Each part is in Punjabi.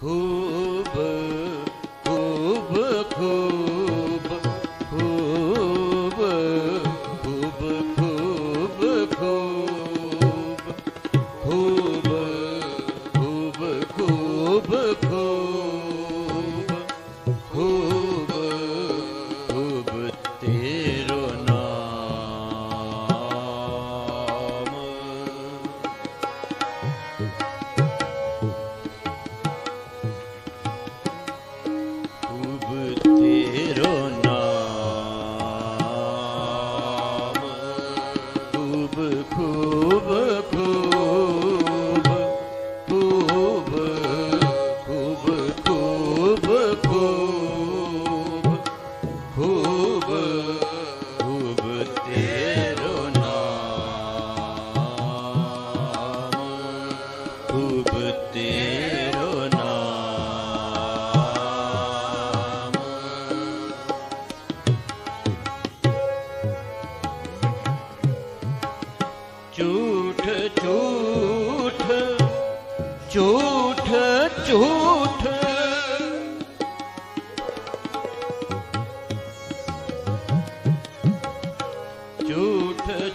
Who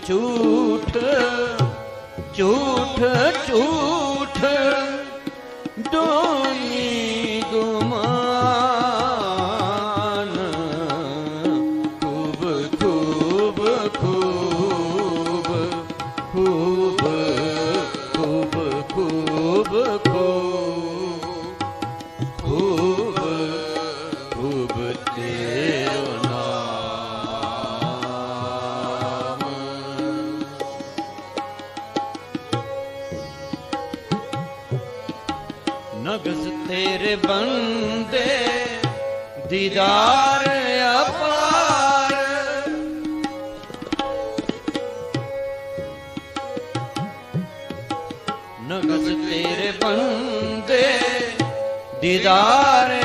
ਝੂਠ ਝੂਠ ਝੂਠ ਦੋਨੀ ਗੁਮਾਨ। ਖੂਬ ਖੂਬ ਖੂਬ ਖੂਬ ਖੂਬ ਖੂਬ ਖੂਬ ਖੂਬ ਤੇਰਾ ਨਾਮ ਤੇਰੇ ਬੰਦੇ ਦੀਦਾਰ ਅਪਾਰ। ਨਗਸ ਤੇਰੇ ਬੰਦੇ ਦੀਦਾਰ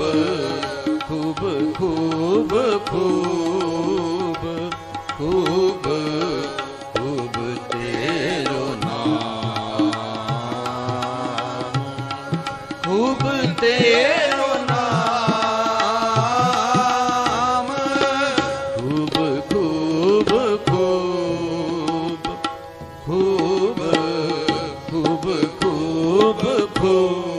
ਖੂਬ ਖੂਬ ਖੂਬ ਖੂਬ ਖੂਬ ਖੂਬ ਤੇਰੋ ਨਾਮ। ਖੂਬ ਤੇਰੋ ਨਾਮ। ਖੂਬ ਖੂਬ ਖੂਬ ਖੂਬ ਖੂਬ ਖੂਬ ਖੂਬ।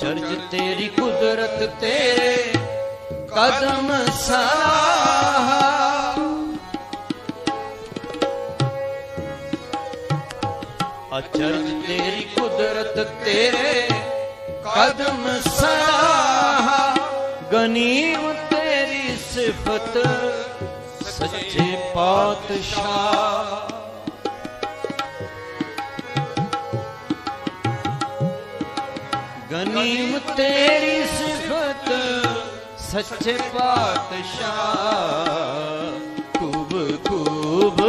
ਚਰਜ ਤੇਰੀ ਕੁਦਰਤ ਤੇਰੇ ਕਦਮ ਸਲਾਹਾ। ਅਚਰਜ ਤੇਰੀ ਕੁਦਰਤ ਤੇਰੇ ਕਦਮ ਸਲਾਹ। ਗਨੀਮ ਤੇਰੀ ਸਿਫਤ ਸੱਚੇ ਪਾਤਸ਼ਾਹ। ਗਨੀਮ ਤੇਰੀ ਸਿਫਤ ਸੱਚੇ ਪਾਤਸ਼ਾਹ। ਖੂਬ ਖੂਬ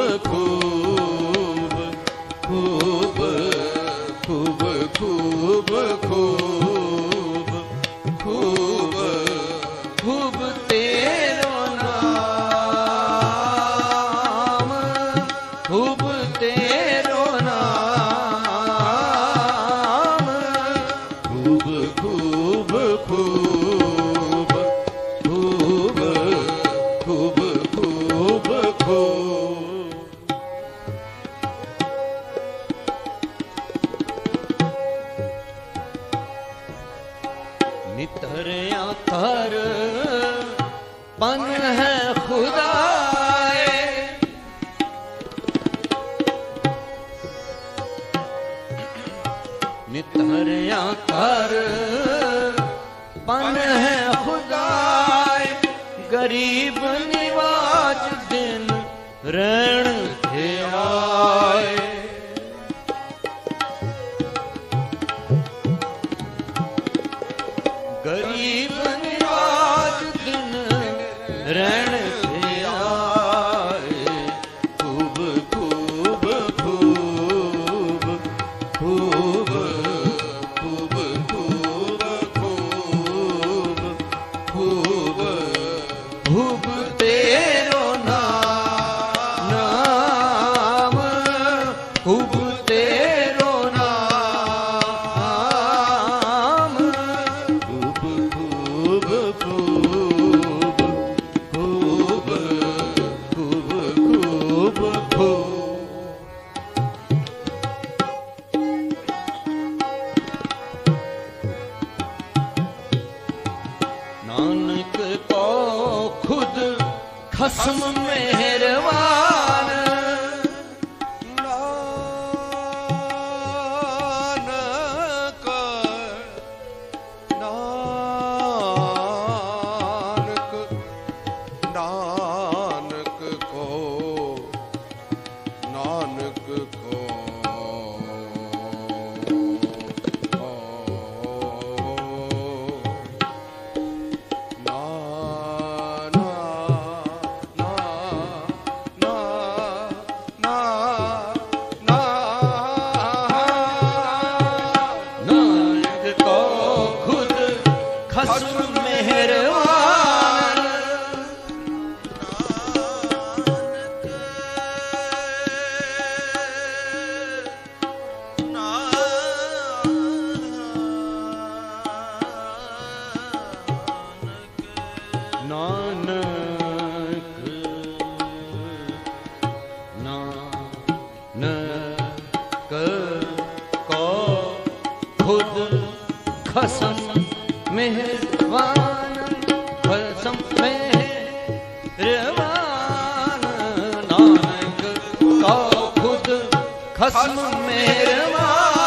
ਨਿਤਰਿਆ ਤਰ ਪਨ ਹੈ ਖੁਦਾਏ। ਨਿਤਰਿਆ ਤਰ ਪਨ ਹੈ ਖੁਦਾਏ। ਗਰੀਬ ਨਿਵਾਜ ਦਿਨ ਰਹਿਣ ਤੇ कसम में ખસમ મેરવા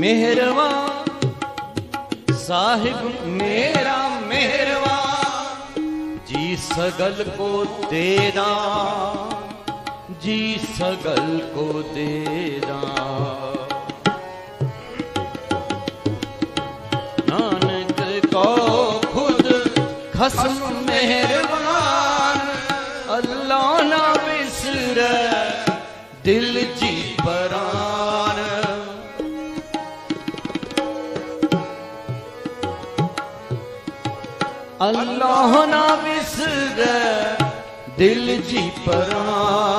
ਮਿਹਰਬਾਨ ਸਾਹਿਬ ਮੇਰਾ ਮਿਹਰਬਾਨ ਜੀ ਸਗਲ ਕੋ ਦੇਦਾ ਜੀ ਸਗਲ ਕੋ ਤੇਰਾ ਨਾਨਕ ਕੋ ਖੁਦ ਖਸਮ अल्लाह ना विसर दिल जी परान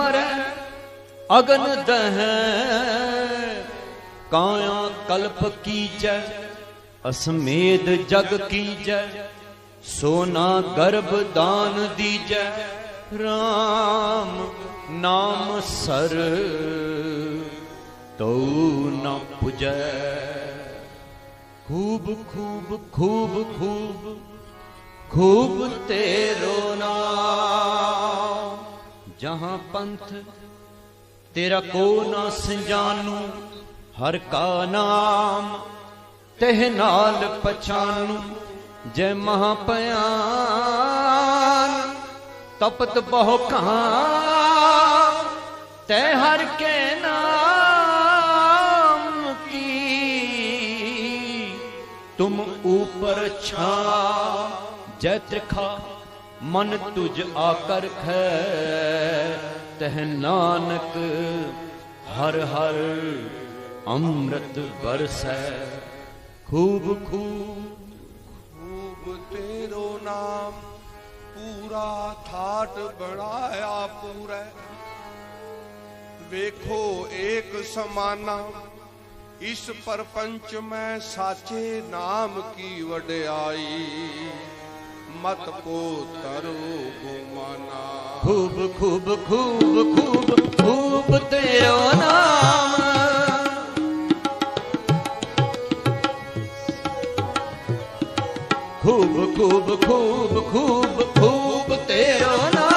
ਮਰੈ ਅਗਨ ਦਹੈ ਕਾਇਆ ਕਲਪ ਕੀਜੈ, ਅਸਮੇਧ ਜਗ ਕੀਜੈ, ਸੋਨਾ ਗਰਭ ਦਾਨ ਦੀਜੈ। RAM ਨਾਮ ਸਰ, ਤਉ ਨ ਪੁਜੈ। ਖੂਬ ਖੂਬ ਖੂਬ ਖੂਬ ਖੂਬ ਤੇਰੋ ਨਾਮ। ਜਹਾਂ ਪੰਥ, ਤੇਰਾ ਕੋ ਨਾ ਸੰਜਾਨੂ, ਹਰ ਕਾ ਨਾਮ, ਤਹਿ ਨਾਲ ਪਛਾਨੂ, ਜੈ ਮਹਾ ਪਿਆਨ ਤਪਤ ਬਹੁ ਕਹਾ ਤੈ ਹਰ ਕੇ ਨਾਮ ਕੀ, ਤੁਮ ਉਪਰ ਛਾ, ਜੈ ਮਨ ਤੁਝ ਆਕਰ ਖੈ, ਤਹ ਨਾਨਕ ਹਰ ਹਰ ਅੰਮ੍ਰਿਤ ਬਰਸੈ ਖੂਬ ਖੂਬ ਖੂਬ ਤੇਰੋ ਨਾਮ, ਪੂਰਾ ਥਾਟ ਬਣਾਇਆ ਪੂਰੈ। ਵੇਖੋ ਏਕ ਸਮਾਨਾ, ਇਸ ਪਰਪੰਚ ਮੈਂ ਸਾਚੇ ਨਾਮ ਕੀ ਵਡਿਆਈ। ਮਤ ਕੋ ਤਰੋ ਗੁਮਾਨਾ। ਖੂਬ ਖੂਬ ਖੂਬ ਖੂਬ ਖੂਬ ਤੇਰੋ ਨਾਮ। ਖੂਬ ਖੂਬ ਖੂਬ ਖੂਬ ਖੂਬ ਤੇਰੋ ਨਾਮ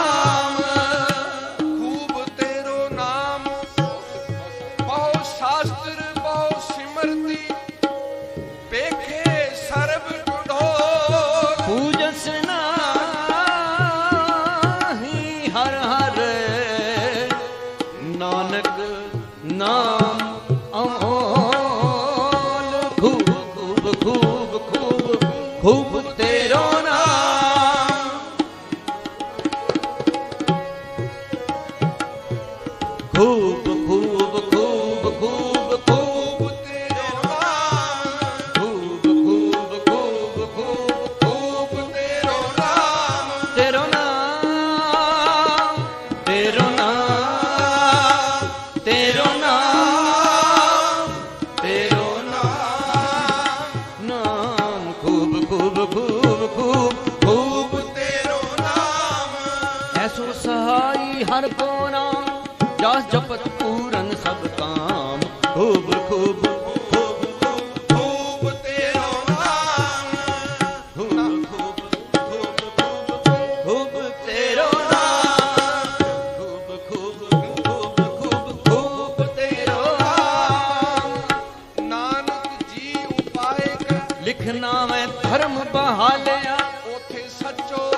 ਪੂਰਨ ਸਭ ਕਾਮ। ਖੂਬ ਖੂਬ ਲਿਖਣਾ ਮੈਂ ਧਰਮ ਬਹਾਲਿਆ।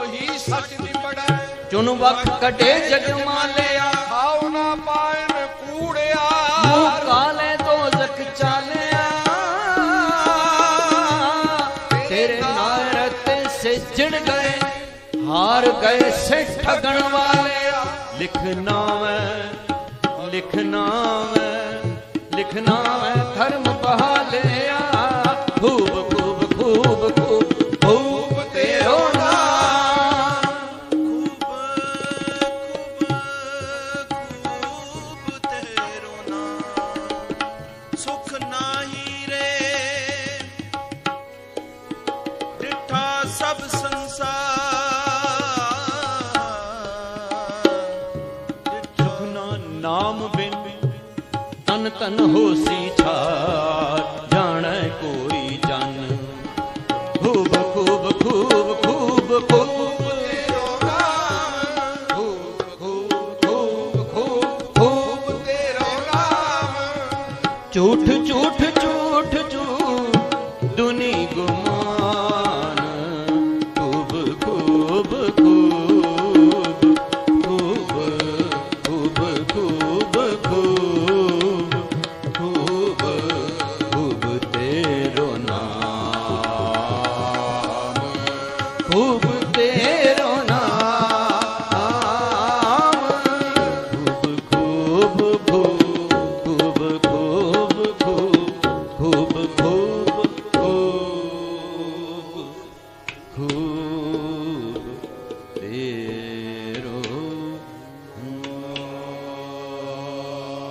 ਹੀ ਸੱਚ ਕਟੇ ਜਗ ਮਾਲੇ। ਗਏ ਸੇ ਠਗਣ ਵਾਲੇ ਲਿਖਣਾ ਮੈਂ ਲਿਖਣਾ ਮੈਂ ਲਿਖਣਾ ਮੈਂ ਧਰਮ ਬਹਾਲਿਆ। ਖੂਬ ਖੂਬ ਖੂਬ ਖੂਬ ਖੂਬ। ਝੂਠ ਝੂਠ